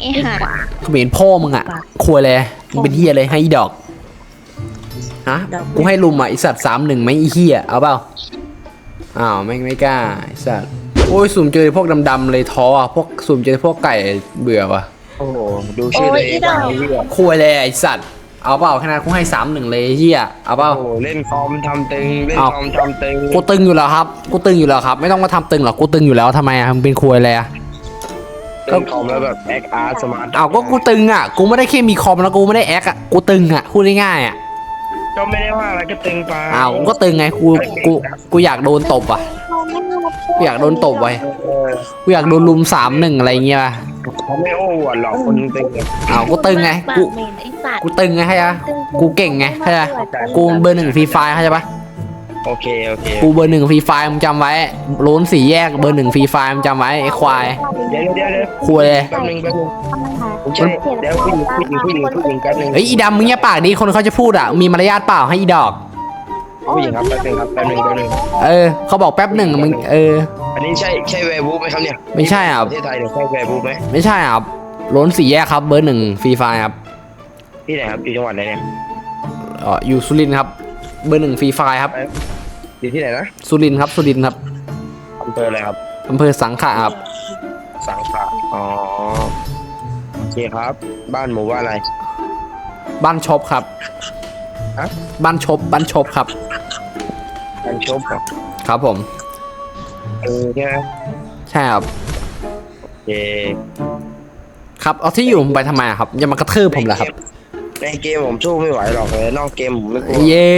ไอ้ห่าเขมรพ่อมึงอะควยเลยมึงเป็นเฮียเลยให้อีดอกฮะกูให้ลุมอะไอสัตว์สามหนึ่งไหมไอเฮียเอาเปล่าอ้าวไม่งไม่กล้าไอสัตว์โอ้ยสุ่มเจอพวกดำๆเลยท้ออะพวกสุ่มเจอพวกไก่เบื่อว่ะโอ้โหดูชื่อเลยเองว่าเหี้ยควยเลยไอสัตว์เอาเปล่าขนาดกูให้สามหนึ่งเลยไอ้เฮียเอาเปล่าโอ้โหเล่นคอมทำตึงเล่นอ้าวคอมทำตึงกูตึงอยู่แล้วครับกูตึงอยู่แล้วครับ ไม่ต้องมาทำตึงหรอกกูตึงอยู่แล้วทำไมอะมึงเป็นควยเลยอะ เล่นคอมแล้วแบบแอคอาร์สมาร์ทเอาก็กูตึงอะ กูไม่ได้แค่มีคอมแล้วกูไม่ได้แอคอะ กูตึงอะพูดง่ายๆอะก็ไม่ได้ว่าอะไรก็ตึงไปอ้าวกูก็ตึงไงกูกูกูอยากโดนตบอะกูอยากโดนตบไว้เออกูอยากโดนลุมสามหนึ่งอะไรเงี้ยป่ะเขาไม่โอ้อวดหรอกคนตึงเนี่ยอ้าวกูตึงไงปากูเหม็นไอ้สัตว์กูตึงไงใช่ปะกูเก่งไงใช่ปะกูเบอร์หนึ่งฟรีไฟเข้าใจปะ โอเคโอเคกูเบอร์หนึ่งฟรีไฟมึงจำไว้โล้นสี่แยกเบอร์หนึ่งฟรีไฟมึงจำไว้ ไอ้ควายเดี๋ยวเดี๋ยวเดี๋ยวควยเลยแป๊บนึงแป๊บนึงผมใช่เดี๋ยวผู้หญิงผู้หญิงผู้หญิงผู้หญิงแป๊บนึงเฮ้ยอีดำมึงอย่าปากดีคนเขาจะพูดอะมีมารยาทเปล่าให้อีดอก ผู้หญิงครับแป๊บนึงครับแป๊บนึงแป๊บนึงเออเขาบอกแป๊บหนึ่งมึงเออ อันนี้ใช่ใช่แวร์บูฟไหมครับเนี่ยไม่ใช่อะประเทศไทยเนี่ยใช่แวร์บูฟไหมไม่ใช่ครับโล้นสี่แยกครับเบอร์หนึ่งฟรีไฟครับที่ไหนครับอยู่จังหวัดไหนเนี่ยเอ๋ออยู่สุรินทร์ครับ เบอร์หนึ่งฟรีไฟครับอยู่ที่ไหนนะสุรินทร์ครับสุรินทร์ครับอำเภออะไรครับอำเภอสังขะครับสังขะอ๋อโอเคครับ บ้านหมู่บ้านอะไร บ้านชบครับฮะ บ้านชบบ้านชบครับกันชบเหรอครับผม เออใช่ไหมใช่ครับ โอเคครับเอาที่อยู่ผมไปทำไมอะครับอย่ามากระทืบผมเหรอครับ ในเกมผมสู้ไม่ไหวหรอกเลยนอกเกมผมไม่กลัวเย็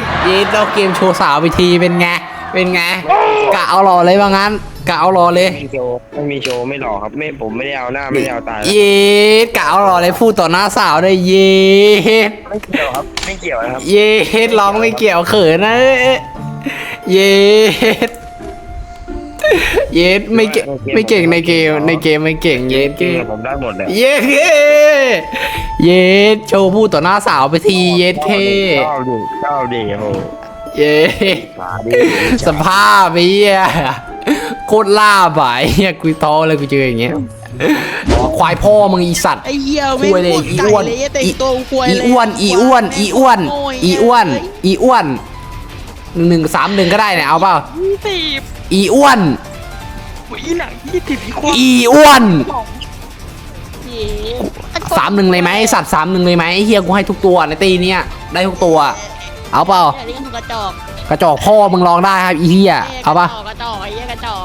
ดเย็ดเราเกมโชว์สาวไปทีเป็นไง เป็นไง กะเอาหล่อเลยว่างั้น กะเอาหล่อเลย ไม่มีโชว์ไม่มีโชว์ไม่หล่อครับไม่ผมไม่ได้เอาหน้าไม่ได้เอาตาเย็ดกะเอาหล่อเลยพูดต่อหน้าสาวเลยเย็ดไม่เกี่ยวครับไม่เกี่ยวนะครับเย็ดร้องไม่เกี่ยวเขินนะเย็ด เย็ดไม่เก่งไม่เก่งในเกมในเกมไม่เก่งเย็ดเกเก่มงผมได้หมดเลยเย็ดเย้เย็ดโชว์พูดต่อหน้าสาวไปทีเย็ดเท่ชอบดิชอบดิโหเย็ดมาดิสภาพไอ้เหี้ยโคตรล่าบ่ายเหี้ยกูท้อเลยกูเจออย่างเงี้ยควายพ่อมึงอีสัตว์ไอ้เหี้ยคุไม่ยเลยพูดอีไก่อ้วนเลยแต่งอีตัวควยอีเลยอ้วนอีอ้วนอีอ้วนอีอ้วนอีอ้วนหนึ่งหนึ่งสามหนึ่งก็ได้เนี่ยเอาเปล่ายี่สิบ อีอ้วน อีหนังยี่สิบอีควายอีอ้วนเย้สามหนึ่งเลยไหมไอ้สัตว์สามหนึ่งเลยไหมไอ้เฮียกูให้ทุกตัวในตีเนี้ยได้ทุกตัว เอาเปล่าไอ้เรื่องกระจอกกระจอกพ่อมึงลองได้ครับอีเฮียเอาป่ะกระจอกไอ้เหี้ยกระจอก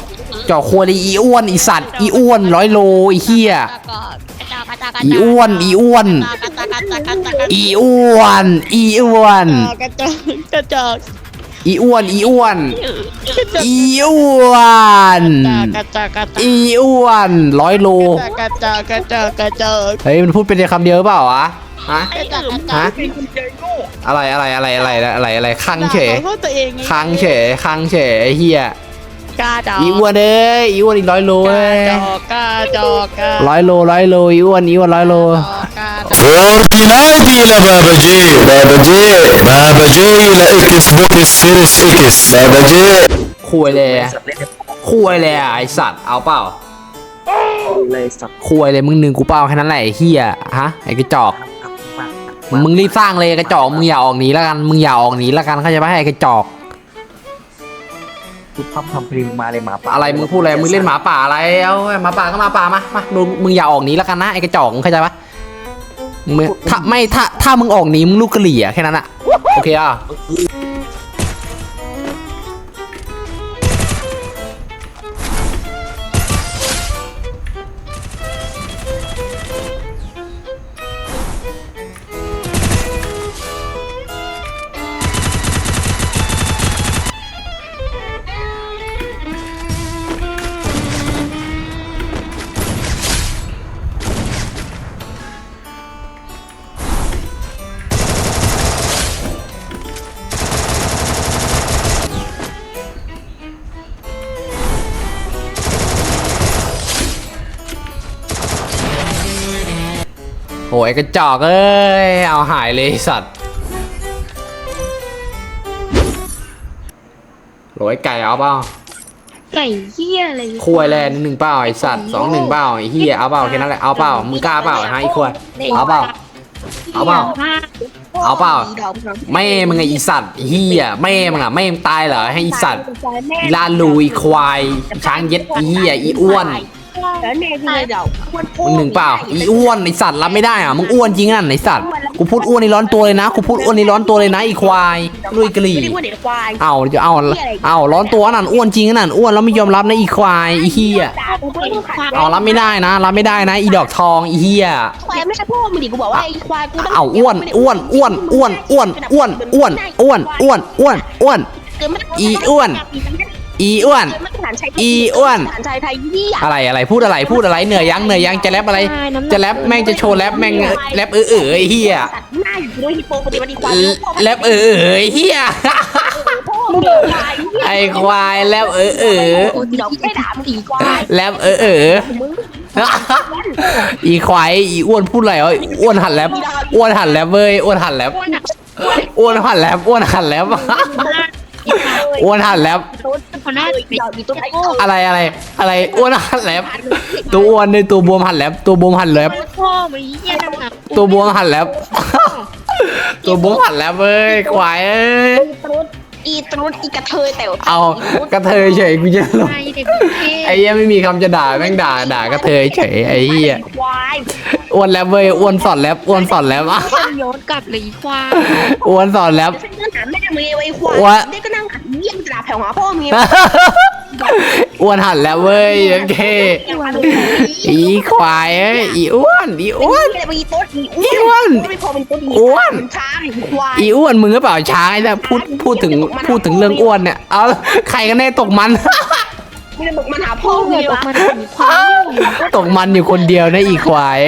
จอกครัวเลยอีอ้วนอีสัตว์อีอ้วนร้อยโลอีเฮียกระจอกกระจอกกระจอกกระจอกอีอ้วนอีอ้วนกระจอกกระจอกกระจอกกระจอกอีอ้วนอีอ้วนกระจอกกระจอก อีอ้วนอีอ้วนกระจอกอีอ้วนกระจอกกระจอกอีอ้วนร้อยโลกระจอกกระจอกกระจอกเฮ้ยมันพูดเป็นคำเดียวเปล่าวะฮะกระจอกกระจอกฮะอะไรอะไรอะไรอะไรอะไรอะไรคังเฉยขอโทษตัวเองไงคังเฉยคังเฉยไอ้เฮียกระจอกอีอ้วนเอ้ยอีอ้วนอีกร้อยโลกเอ้ระยจอกกระจอกกระร้อยโลร้อยโลอีอ้วนอีอ้วนร้อยโล Fortnite gillar Babaji. Babaji. Babaji gillar Xbox Series X. Babaji. คุยเลยคุยเลยอะไอสัตว์เอาเปล่าเลยสับคุยเลยมึงหนึ่งกูเปล่าแค่นั้นแหละไอ้เฮียฮะไอ้กระจอก มึงรีบสร้างเลยกระจอกมึงอย่าออกหนีแล้วกันมึงอย่าออกหนีแล้วกันเข้าใจไหมไอ้กระจอก ทุบพับทำพริมมาเลยหมาป่าอะไรมึงพูดอะไรมึงเล่นหมาป่าอะไรเอาหมาป่าก็หมาป่ามามาดูมึงอย่าออกหนีแล้วกันนะไอ้กระจอกมึงเข้าใจปะ มึงถ้าไม่ถ้าถ้ามึงออกหนีมึงลูกกระเหลี่ยแค่นั้นอะโอเคอะ โอ้ยกระจอกเอ้ย เอาหายเลยไอ้สัตว์โหลไอ้ไก่เอาเปล่าไก่เหี้ยอะไรควยแลนหนึ่งเปล่าไอสัตว์สองหนึ่งเปล่าไอเฮียเอาเปล่าแค่นั้นแหละเอาเปล่ามึงกล้าเปล่าฮะไอควยเอาเปล่าเอาเปล่าเอาเปล่าแม่มึงไงอีสัตว์ไอ้เฮียแม่มึงอะแม่มึงตายเหรอให้อีสัตว์อีลาลูอีควายอีช้างเย็ดอีเฮียอีอ้วน แล้วแม่กูเลยเดี๋ยวมึงหนึ่งเปล่าอีอ้วนไอสัตว์รับไม่ได้อะมึงอ้วนจริงอะไอสัตว์กูพูดอ้วนในร้อนตัวเลยนะกูพูดอ้วนในร้อนตัวเลยนะอีควายลุยกะหรี่ไม่ได้ว่าเด็กควายเอาจะเอาเอาร้อนตัวนั่นอ้วนจริงนั่นอ้วนแล้วไม่ยอมรับนะอีควายอีเฮียด่ากูไม่ได้ควายเอารับไม่ได้นะรับไม่ได้นะอีดอกทองอีเฮียควายไม่ใช่พ่อมึงดิกูบอกว่าไอ้ควายกูต้องเอาอ้วนอ้วนอ้วนอ้วนอ้วนอ้วนอ้วนอ้วนอ้วนอ้วนอ้วนเกิดไม่ได้อีอ้วน อีอ้วนเกิดไม่ได้ฐานชัยอีอ้วนฐานชัยไทยยี่อะอะไรอะไรพูดอะไรพูดอะไรเหนื่อยยังเหนื่อยยังจะแรปอะไร จะแรปแม่งจะโชว์แรปแม่งแรปเออเออไอ้เฮียตัดหน้าอยู่ด้วยฮิปโปปฏิบัติควายแรปเออเออไอ้เฮียพ่อมึงเด็กควายไอ้ควายแรปเออเออกูเดี๋ยวไม่ด่ามึงอีควายแรปเออเอออีควายอีอ้วนพูดอะไรวะอ้วนหันแรปอ้วนหันแรปเว้ยอ้วนหันแรปอ้วนหันแรปอ้วนหันแรปอ้วนหันแรปคนหน้าเดี๋ยวมีตัวไอ้โง่อะไรอะไร อะไรอ้วนหันแลบตัวอ้วนในตัวบวมหันแลบตัวบวมหันแลบพ่อมึงเหี้ยนั่นน่ะตัวบวมหันแลบตัวบวมหันแลบเว้ยควายเอ้ยอีตรุดอีกระเทยแต่เอากระเทยเฉยกูจะลงไอ้เด็กเท่ไอ้เหี้ยไม่มีคำจะด่าแม่งด่าด่ากระเทยเฉยไอ้เหี้ยควายอ้วนแลบเว้ยอ้วนสอนแลบอ้วนสอนแลบอะมันย้อนกลับเลยอีควายอ้วนสอนแลบฉันก็ถามแม่มึงไอ้ควายว่าเด็กก็นั่งขัดเยี่ยมกระดาษแผ่วหาพ่อมึงอ้วนหันแลบเว้ยโอเคอีควายเอ้ยอีอ้วนอีอ้วนเป็นอีตุ๊ดอีอีอ้วนไม่พอเป็นตุ๊ดอีอ้วนช้างอีควายอีอ้วนมึงก็เปล่าช้างไอ้เนี่ยพูดพูดถึงพูดถึงเรื่องอ้วนเนี่ยเอาใครกันแน่ตกมัน ไม่ได้บอกมันหาพ่อพ่อมึเกิงดเลออยกวะมาถึงความตกมันอยู่คนเดียวนะอีควาย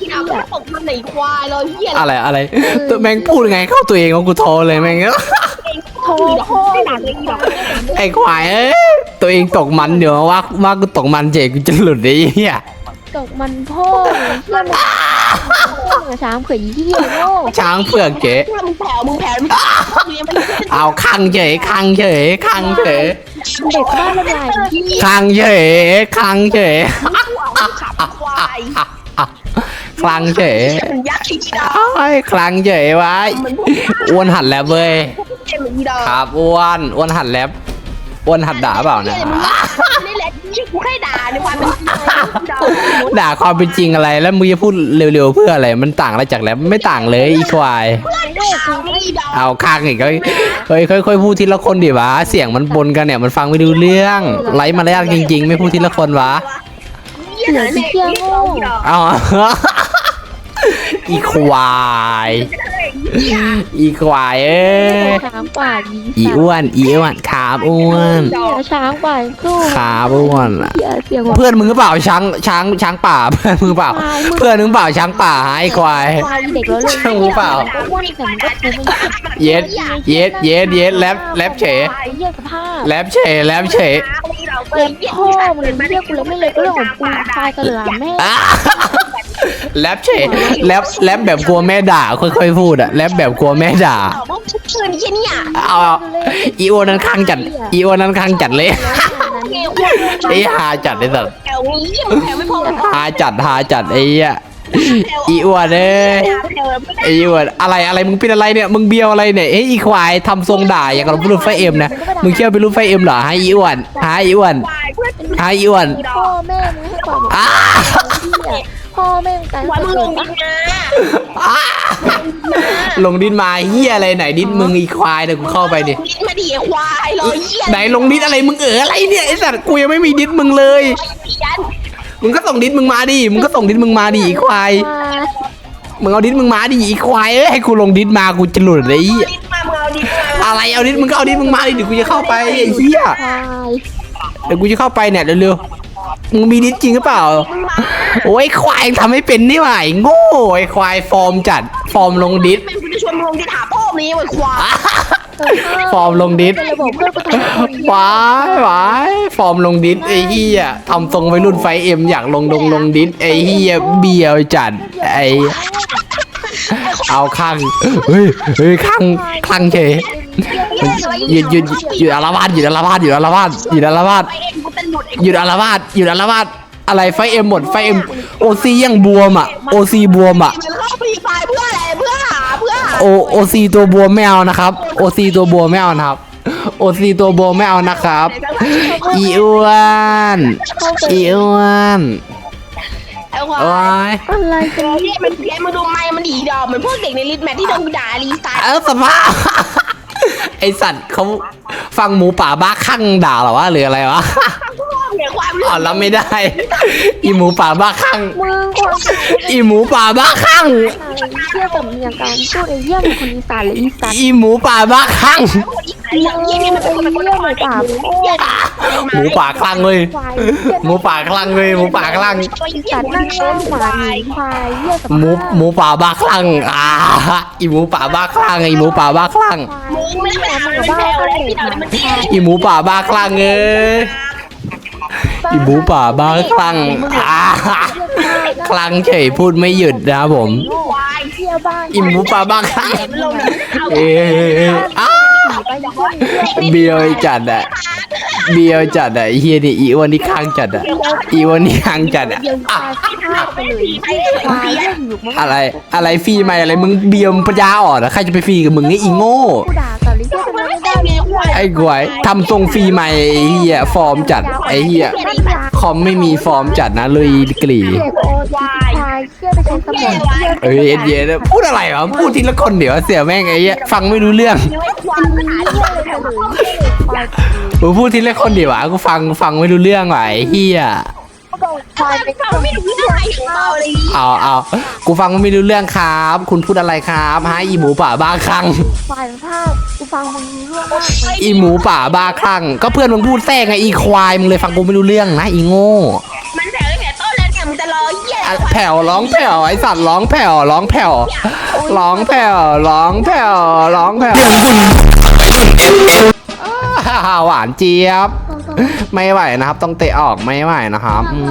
ที่เอาตกมันไหนควายเลยเหี้ยอะไรอะไรตัวแม่งพูดไงเข้าตัวเองของกูโทรเลยแม่งโทรพ่อไม่หนักเลยอีดอกไอ้ควายเอ้ยตัวเองตกมันเดี๋ยวว่าว่ากูตกมันเจ๊กูจะหลุดไอ้เหี้ยตกมันพ่อเหี้ยมันพ่อกับช้างเผือกยี่เหี้ยโง่ช้างเผือกเจ๊มึงแผ่วมึงแผ่วมึงมึงยังไม่ได้เอาคังเฉยคังเฉยคังเฉย เด็กบ้านละลายยี่คังเฉยคังเฉยเอาขับควายคลังเฉยมันยักษ์ที่ดาวไอ้ยคลังเฉยไว้อ้วนหัดแล้วเว้ยเจ็บเหมือนอีดอกครับอ้วนอ้วนหัดแลบอ้วนหัดด่าเปล่าเนะนี่แหละที่กูแค่ด่าในความเป็นจริงดาว ด่าความเป็นจริงอะไร แล้วมึงจะพูดเร็วๆเพื่ออะไร มันต่างอะไรจากแลบไม่ต่างเลยอีควายกูไม่ดาวเอาข้างอีกก็เฮ้ยค่อยๆพูดทีละคนดิวะ เสียงมันบนกันเนี่ยมันฟังไม่ดูเรื่องไร้มารยาทจริง ๆ ไม่พูดทีละคนวะเหี้ยเนี่ยเหี้ยโง่เอา อีควาย อีควายเอ้ยช้างป่ายีอีอ้วน อีอ้วนขาบอ้วนเหี้ยช้างป่าสู้ขาบอ้วนเหี้ยเสียงหัวเพื่อนมึงก็เปล่าช้างช้างช้างป่า เพื่อนมึงเปล่า เพื่อนมึงเปล่าช้างป่าหาไอ้ควาย ควายเด็กแล้วเลยช่างหูเปล่า อ้วนแต่มันก็กูไม่เย็ด เย็ด เย็ด เย็ดแลบแลบเฉยเหี้ยสภาพแลบเฉยแลบเฉยเล็กพ่อมึงเลยเรียกกูเลยไม่เล็กก็เรื่องของกูควายกระหลามแม่อะ แลบเฉยแลบแลบแบบกลัวแม่ด่าค่อยๆพูดอะแลบแบบกลัวแม่ด่าตอบว่าชุดเชิญยี่เนี่ยเอาเอาอีโอนั้นข้างจัดอีโอนั้นข้างจัดเลยไอ้หาจัดไอ้สัสแถวนี้แถวไม่พอหาจัดหาจัดไอ้เหี้ยอีอ้วนเอ้ยไอ้อ้วนอะไรอะไรมึงเป็นอะไรเนี่ยมึงเบียวอะไรเนี่ยเอ้ยอีควายทำทรงด่าอย่างกับเราเป็นรูปไฟเอ็มนะมึงเชื่อเป็นรูปไฟเอ็มเหรอฮะอีอ้วนฮะอีอ้วนฮะอีอ้วนพ่อแม่มึงให้ความอ้า พ่อแม่มึงตายวันมึงลเกิงดดิปะนมาอ้าลงดินมาเหี้ยอะไรไหนดินมึงอีควายเดี๋ยวกูเข้าไปดิดินมาดิควายเลยเหี้ยไหนลงดินอะไรมึงเอออะไรเนี่ยไอ้สัตว์กูยังไม่มีดินมึงเลย ยันมึงก็ส่งดินมึงมาดิมึงก็ส่งดินมึงมาดิอีควายมึงเอาดิสมึงมาดิอีควายเอ้ยให้กูลงดิสมากูจะหลุดเลยไอ้เหี้ยดินมามึงเอาดินมาอะไรเอาดิสมึงก็เอาดิสมึงมาดิเดี๋ยวกูจะเข้าไปไอ้เหี้ยควายเดี๋ยวกูจะเข้าไปเนี่ยเร็วๆ มึงมีดิสจริงหรือเปล่า โอ้ยควายทำให้เป็นนี่หว่าไอ้โง่ไอ้ควายฟอร์มจัด ฟอร์มลงดิส เป็นกูจะชวนมึงลงดินหาพ่อมึงไอ้ควายฟอร์มลงดิส เป็นระบบเพื่อกูทำคนวายวายฟอร์มลงดิสไอ้เหี้ยทำทรงไปรุ่นไฟเอ็มอยากลงดงลงดิสไอ้เหี้ยเบียวจัดไอ้เอาข้างเฮ้ยเฮ้ยข้างข้างเฉยเหี้ยหยุดหยุดหยุดอารวาสหยุดอารวาสหยุดอารวาสหยุดอารวาส ไปเองกูเป็นหลุดหยุดอารวาสหยุดอารวาสอะไรไฟเอ็มหมดไฟเอ็มโอซียังบวมอะโอซีบวมอะมันเข้าฟรีไฟเพื่ออะไรเพื่อหาเพื่อหาโอโอซีตัวบวมไม่เอานะครับโอซีตัวบวมไม่เอานะครับโอซีตัวบวมไม่เอานะครับอีอ้วนอีอ้วนไอ้ควาโอ้ยยอะไรกัน เนี่ยมันเพี้ยนมึงดูไม้มันดีดอกเหมือนพวกเด็กในลิทแมทที่โดนกูด่ารีสไตล์เออสภาพไอสัตว์เขาฟังหมูป่าบ้าข้างด่าเหรอวะหรืออะไรวะ เนี่ยความอ๋อรับไม่ได้ อีหมูป่าบ้าข้างมึงคนอีหมูป่าบ้าข้างอะไรเที่ยวกับเมียกันพูดไอ้เยี่ยมเป็นคนอีสานหรืออีสานอีหมูป่าบ้าข้างไอ้ยังยี่นี่มันไอ้เป็นคนเยี่ยมเลยป่าโคตรหมูป่าคลั่งเลยควายหมูป่าคลั่งเลยหมูป่าคลั่งสัตว์นั่งนั่งหมาหนีควายเยี่ยสหมูหมูป่าบ้าคลั่งอ่าอีหมูป่าบ้าคลั่งอีหมูป่าบ้าคลั่งมึงไม่ได้ไปหามันแพลวเลยที่เรามันดีอีหมูป่าบ้าคลั่งเอ้ย อีหมูป่าบ้าคลั่งอ่าคลั่งเฉยพูดไม่หยุดนะครับผม ควายเที่ยวบ้านอีหมูป่าบ้าคลั่งลงเอ้ยอ้าไปเยี่ยมเบียวจัดอะเบียวจัดอะไอ้เฮียนี่อีอ้วนนี่ข้างจัดอะอีอ้วนนี่ข้างจัดอะเยี่ยมอะตายฆ่าไปเลยควายเยี่ยมอยู่มั้งอะไร อะไรฟรีไหมอะไรมึงเบียมปัญญาอ่อนอะใครจะไปฟรีกับมึงไอ้อีโง่ กูด่าแต่ลิเที่ยวทำ ไมไม่ได้เลยไอ้กวยทำทรงฟรีไหมไอ้เฮียฟอร์มจัดไอ้เฮียคอมไม่มีฟอร์มจัดนะเลยกลีเด็กโอ้ควายเที่ยวไปใช้สมองเที่ยวเอ้ยเอ็ดเย็นพูดอะไรวะพูดทีละคนเดี๋ยวเสียแม่งไอ้เหี้ยฟังไม่รู้เรื่องควายมันหาเที่ยวเลยเฉลยเที่ยวเลยควายกูพูดทีละคนเดี๋ยววะกูฟังฟังไม่รู้เรื่องว่ะไอ้เฮีย ก็บอกควายไปเป็นเขาไม่รู้เรื่องอะไรของเราเลยเอาเอากูฟังไม่รู้เรื่องครับ คุณพูดอะไรครับฮะอีหมูป่าบ้าคลั่งควายภาพกูฟังมึงรู้เรื่องมากอีหมูป่าบ้าคลั่งก็เพื่อนมึงพูดแทรกไงอีควายมึงเลยฟังกูไม่รู้เรื่องนะอีโง่มันแต่ตั้งแต่ต้นแล้วเนี่ยมึงจะรอเยี่ยอะแผ่วร้องแผ่วไอสัตว์ร้องแผ่วร้องแผ่วร้องแผ่วร้องแผ่วร้องแผ่วอ่าหวานเจี๊ยบ ไม่ไหวนะครับ ต้องเตะออกไม่ไหวนะครับ อืม